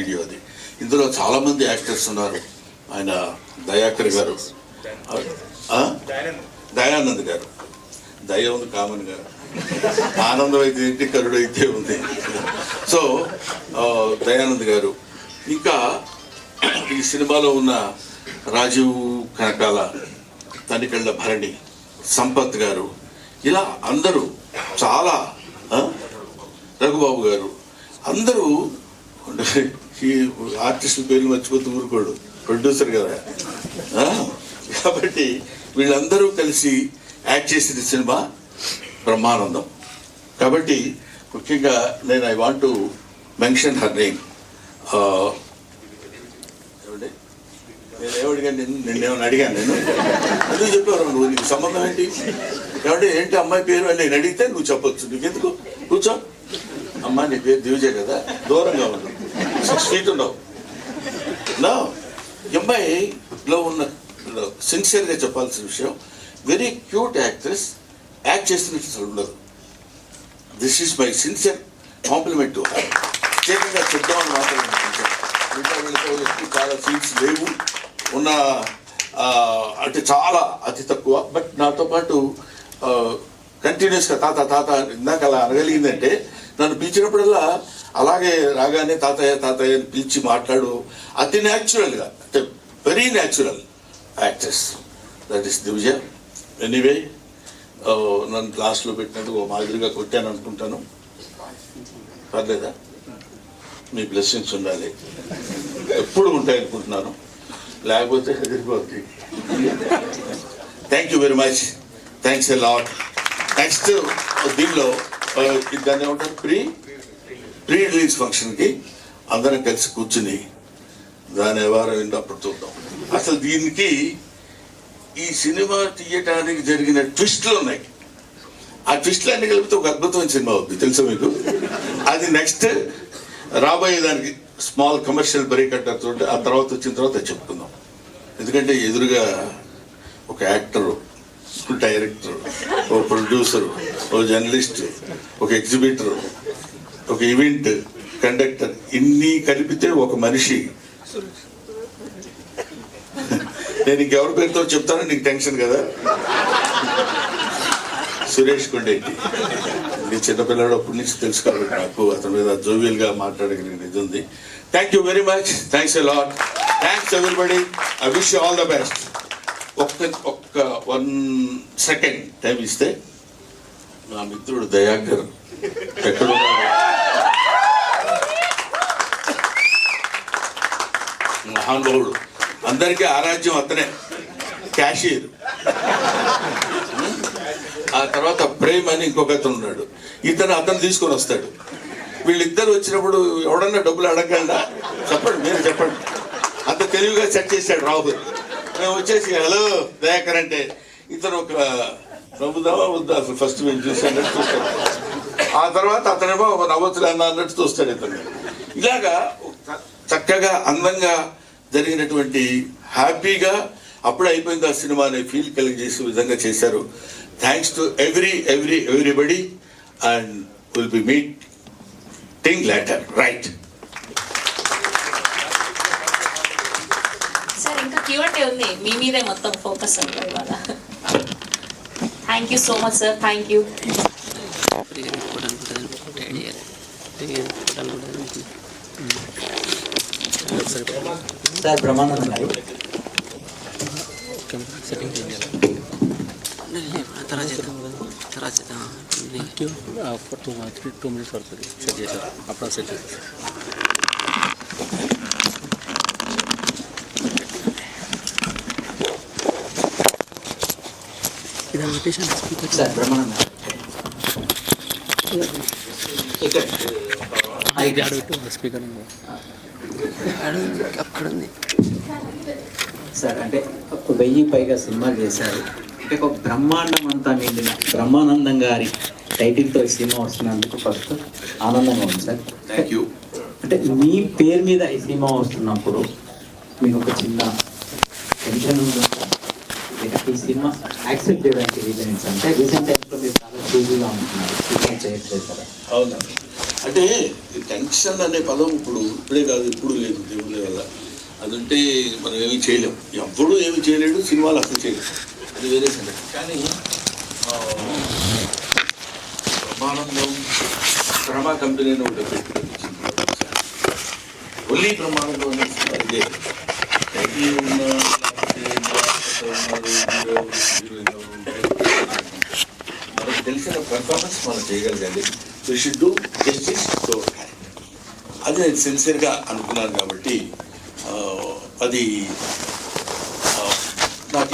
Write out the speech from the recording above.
Video అది. ఇందులో చాలా మంది యాక్టర్స్ ఉన్నారు. ఆయన దయాకర్ గారు? దయానంద్ గారు. దయ ఉంది కామన్గా ఆనందం అయితే ఏంటి కరుడు అయితే ఉంది. సో దయానంద్ గారు. ఇంకా ఈ సినిమాలో ఉన్న రాజీవ్ కనకాల తనికెళ్ళ భరణి సంపత్ గారు. ఇలా అందరూ చాలా రఘుబాబు గారు. అందరూ ఈ ఆర్టిస్టుల పేర్లు మర్చిపోతూ ఊరుకోడు. ప్రొడ్యూసర్ కదా. కాబట్టి వీళ్ళందరూ కలిసి యాక్ట్ చేసిన సినిమా బ్రహ్మానందం. కాబట్టి ముఖ్యంగా నేను I want to mention her name నేను ఏమడిగాను నేను నిన్నేమని అడిగాను నేను. అందుకు చెప్పారు? నువ్వు నీకు సంబంధం ఏంటి? ఏమంటే ఏంటి అమ్మాయి పేరు అని నేను అడిగితే నువ్వు చెప్పొచ్చు. నీకెందుకు? కూర్చో. అమ్మాయి నీ పేరు దివిజే కదా. దూరంగా ఉంది సిక్స్ ఫీట్ ఉండవు. నా ఈ ఉన్న సిన్సియర్గా చెప్పాల్సిన విషయం వెరీ క్యూట్ యాక్ట్రెస్ యాక్ట్ చేసినట్టు ఉండదు. This is my sincere compliment to ప్రత్యేకంగా చెప్దామని మాత్రం మిగతా వీళ్ళతో ఎక్కువ చాలా సీట్స్ లేవు. ఉన్న అంటే చాలా అతి తక్కువ. బట్ నాతో పాటు కంటిన్యూస్గా తాత తాత ఇందాక అలా అనగలిగిందంటే నన్ను పిలిచినప్పుడల్లా అలాగే రాగానే తాతయ్య తాతయ్య అని పిలిచి మాట్లాడు. అతి న్యాచురల్గా అంటే very natural actress that is Divija anyway నన్ను క్లాస్లో పెట్టినందుకు ఓ మాదిరిగా కొట్టాను అనుకుంటాను. పర్లేదా? మీ బ్లెస్సింగ్స్ ఉండాలి. ఎప్పుడు ఉంటాయి అనుకుంటున్నాను లేకపోతే ఎదిరిపోద్ది. Thank you very much thanks a lot next దీనిలో ఆ, దాన్ని ఏమంటారు? ప్రీ ప్రీ రిలీజ్ ఫంక్షన్కి అందరం కలిసి కూర్చుని దాని వ్యవహారం ఏంటప్పుడు చూద్దాం. అసలు దీనికి ఈ సినిమా తీయటానికి జరిగిన ట్విస్ట్లు ఉన్నాయి. ఆ ట్విస్ట్లు అన్ని కలిపితే ఒక అద్భుతమైన సినిమా అవుతుంది తెలుసా మీకు? అది నెక్స్ట్ రాబోయే దానికి స్మాల్ కమర్షియల్ బ్రేక్ అంటారు ఆ తర్వాత వచ్చిన తర్వాత చెప్పుకుందాం. ఎందుకంటే ఎదురుగా ఒక యాక్టర్ డైరెక్టర్ ఓ ప్రొడ్యూసర్ ఓ జర్నలిస్ట్ ఒక ఎగ్జిబిటర్ ఒక ఈవెంట్ కండక్టర్ ఇన్ని కలిపితే ఒక మనిషి. నేను ఇంకెవరి పేరుతో చెప్తానో నీకు టెన్షన్ కదా? సురేష్ కొండేటి నీ చిన్నపిల్లడు అప్పటి నుంచి తెలుసు కాబట్టి నాకు అతని మీద జోవియల్గా మాట్లాడగలిగిన ఇది ఉంది thank you very much thanks a lot thanks everybody I wish all the best ఒక్క ఒక్క వన్ సెకండ్ టైం ఇస్తే నా మిత్రుడు దయాకర్ ఎక్కడ మహానుభావుడు అందరికీ ఆరాధ్యం అతనే. క్యాషియర్. ఆ తర్వాత ప్రేమ్ అని ఇంకొక అతను ఉన్నాడు ఇతను అతను తీసుకొని వస్తాడు. వీళ్ళిద్దరు వచ్చినప్పుడు ఎవడన్నా డబ్బులు అడగలడా చెప్పండి మీరు చెప్పండి. అంత తెలివిగా సెట్ చేశాడు రాహుల్. మేము వచ్చేసి హలో దయాకర్ అంటే ఇతను ఒక నవ్వుదామా వద్దా? అసలు ఫస్ట్ మేము చూసి అన్నట్టు చూస్తాడు ఆ తర్వాత అతనేమో నవ్వచ్చులే అన్న అన్నట్టు చూస్తాడు ఇతను. ఇలాగా చక్కగా అందంగా జరిగినటువంటి హ్యాపీగా అప్పుడు అయిపోయింది ఆ సినిమా అనే ఫీల్ కలిగజేసే విధంగా చేశారు. Thanks to every every everybody and will be meeting later right sir ఇంకా క్యూఆర్టీ ఉంది. మీ మీదే మొత్తం ఫోకస్ ఇవాళ. Thank you so much sir thank you sir Brahmanandam garu two three two minutes పడుతుంది సెట్ చేశారు అప్పుడు సెట్ చేశారు ఇది లొకేషన్ స్పీకర్ సార్ బ్రహ్మానందం గారు ఇక్కడ ఇది అడుగుతూ స్పీకర్ అక్కడ ఉంది సార్ అంటే ఒక వెయ్యి పైగా సినిమాలు చేశారు. అంటే ఒక బ్రహ్మాండం అంతా నిండిన బ్రహ్మానందం గారి టైటిల్తో ఈ సినిమా వస్తున్నందుకు ఫస్ట్ ఆనందంగా ఉంది సార్. థ్యాంక్ యూ అంటే మీ పేరు మీద ఈ సినిమా వస్తున్నప్పుడు మీకు ఒక చిన్న టెన్షన్ ఉంది? ఈ సినిమా యాక్సెప్ట్ చేయడానికి రీజన్ ఏంటి అంటే రీసెంట్ టైమ్స్లో మీరు చాలా బిజీగా ఉంటున్నారు. అవునా? అంటే టెన్షన్ అనే పదం ఇప్పుడు ఇప్పుడే కాదు ఇప్పుడు లేదు దేవుని వల్ల. అదంటే మనం ఏమీ చేయలేం. ఎప్పుడు ఏమి చేయలేడు సినిమాలు అసలు చేయలేదు అది వేరే సంగతి. కానీ బ్రహ్మానందం శ్రమ కంపెనీ అని ఒకటి పెట్టుకుని ఓన్లీ బ్రహ్మానందం అనే సినిమా ఇదే. ఉన్న తెలిసిన పెర్ఫార్మెన్స్ మనం చేయగలగాలి we should do justice to అది నేను సిన్సియర్గా అనుకున్నాను కాబట్టి అది